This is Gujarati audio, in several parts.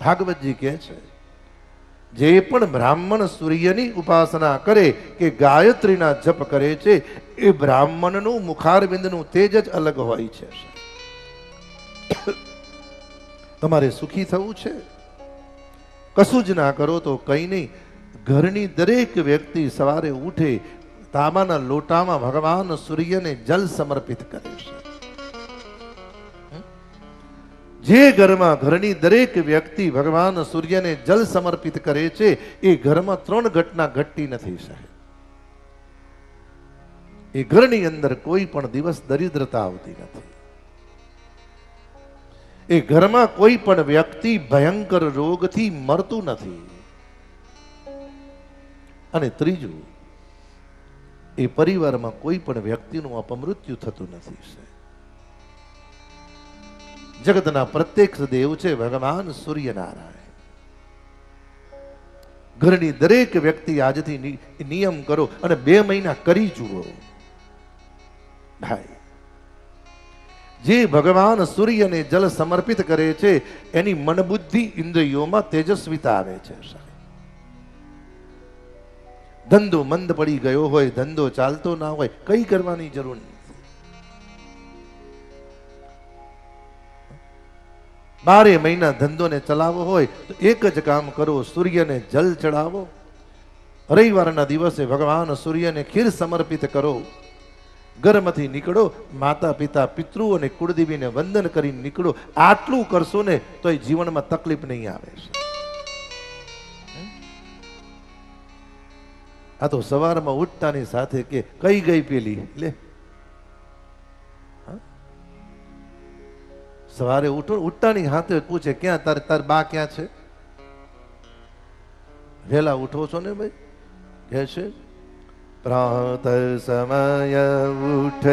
ભાગવતજી કહે છે, જે પણ બ્રાહ્મણ સૂર્યની ઉપાસના કરે કે ગાયત્રીના જપ કરે છે, એ બ્રાહ્મણનું મુખારબિંદનું તેજ જ અલગ હોય છે તમારે સુખી થવું છે? કશું જ ના કરો તો કંઈ નહીં. ઘરની દરેક વ્યક્તિ સવારે ઉઠે, તાંબાના લોટામાં ભગવાન સૂર્યને જલ સમર્પિત કરે છે. જે ઘરમાં ઘરની દરેક વ્યક્તિ ભગવાન સૂર્યને જલ સમર્પિત કરે છે, એ ઘરમાં ત્રણ ઘટના ઘટતી નથી, સાહેબ. એ ઘરની અંદર કોઈ પણ દિવસ દરિદ્રતા આવતી નથી. એ ઘરમાં કોઈ પણ વ્યક્તિ ભયંકર રોગથી મરતું નથી. અને ત્રીજું, એ પરિવારમાં કોઈ પણ વ્યક્તિનું અપમૃત્યુ થતું નથી, સાહેબ. જગતના પ્રત્યક્ષ દેવ છે ભગવાન સૂર્યનારાયણ. ઘરની દરેક વ્યક્તિ આજથી નિયમ કરો અને બે મહિના કરી જુઓ. ભાઈ, જે ભગવાન સૂર્યને જલ સમર્પિત કરે છે, એની મનબુદ્ધિ ઇન્દ્રિયોમાં તેજસ્વીતા આવે છે. ધંધો મંદ પડી ગયો હોય, ધંધો ચાલતો ના હોય, કઈ કરવાની જરૂર નથી બારે મહિના ધંધોને ચલાવવો હોય, તો એક જ કામ કરો, સૂર્યને જલ ચડાવો. રવિવારના દિવસે ભગવાન સૂર્યને ખીર સમર્પિત કરો. ઘરમાંથી નીકળો, માતા પિતા, પિતૃ અને કુળદેવીને વંદન કરીને નીકળો. આટલું કરશો ને તો એ જીવનમાં તકલીફ નહીં આવે. છે આ તો સવારમાં ઉઠતાની સાથે કે કઈ ગઈ પેલી? લે. સવારે ઉઠો ઉઠતાની હાથે પૂછે ક્યાં તાર તાર બા ક્યાં છે? વહેલા ઉઠો છો ને ભાઈ કે છે. પ્રાત સમય ઉઠ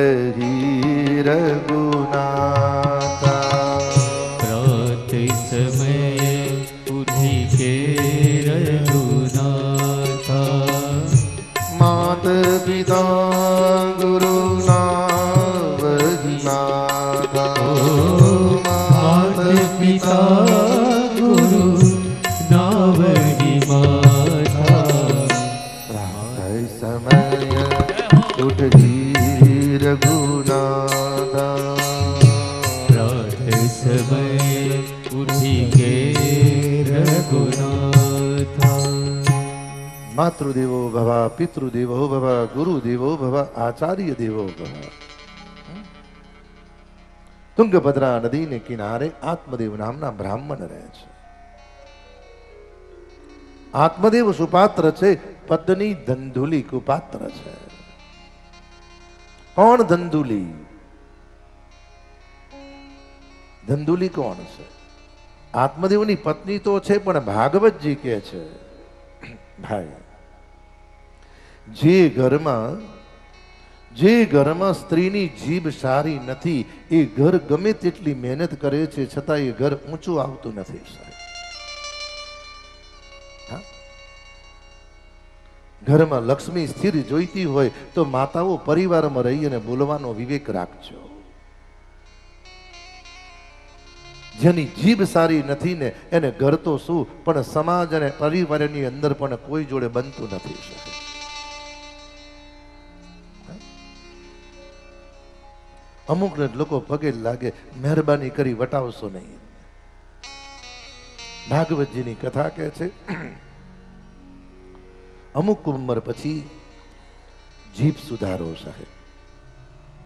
રઘુનાથા. પ્રાત સમય ઉઠી કે રઘુનાથા? માત પિતા ગુરુના પિતા ગુરુ નાવડી માતા સમય ઉઠ રઘુનાથા પ્રાત સમયે ઉઠી કે રઘુનાથા માતૃદેવો ભવા પિતૃદેવો ભવા ગુરુદેવો ભવા આચાર્ય દેવો ભવ તુંગભદ્રા નદીને કિનારે આત્મદેવ નામના બ્રાહ્મણ રહે છે આત્મદેવ સુપાત્ર છે પત્ની ધંધુલી કુપાત્ર છે કોણ ધંધુલી ધંધુલી કોણ છે આત્મદેવની પત્ની તો છે પણ ભાગવતજી કે છે ભાઈ જે ઘરમાં જે ઘરમાં સ્ત્રીની જીભ સારી નથી, એ ઘર ગમે તેટલી મહેનત કરે છે, છતાં એ ઘર ઊંચું આવતું નથી ઘરમાં લક્ષ્મી સ્થિર જોઈતી હોય તો માતાઓ પરિવારમાં રહી અને બોલવાનો વિવેક રાખજો. જેની જીભ સારી નથી ને, એને ઘર તો શું, પણ સમાજ અને પરિવારની અંદર પણ કોઈ જોડે બનતું નથી, સાહેબ. અમુક ને લોકો પગે લાગે, મહેરબાની કરી વટાવશો નહીં. ભાગવતજીની કથા કહે છે, અમુક ઉંમર પછી જીભ સુધારો સાહેબ.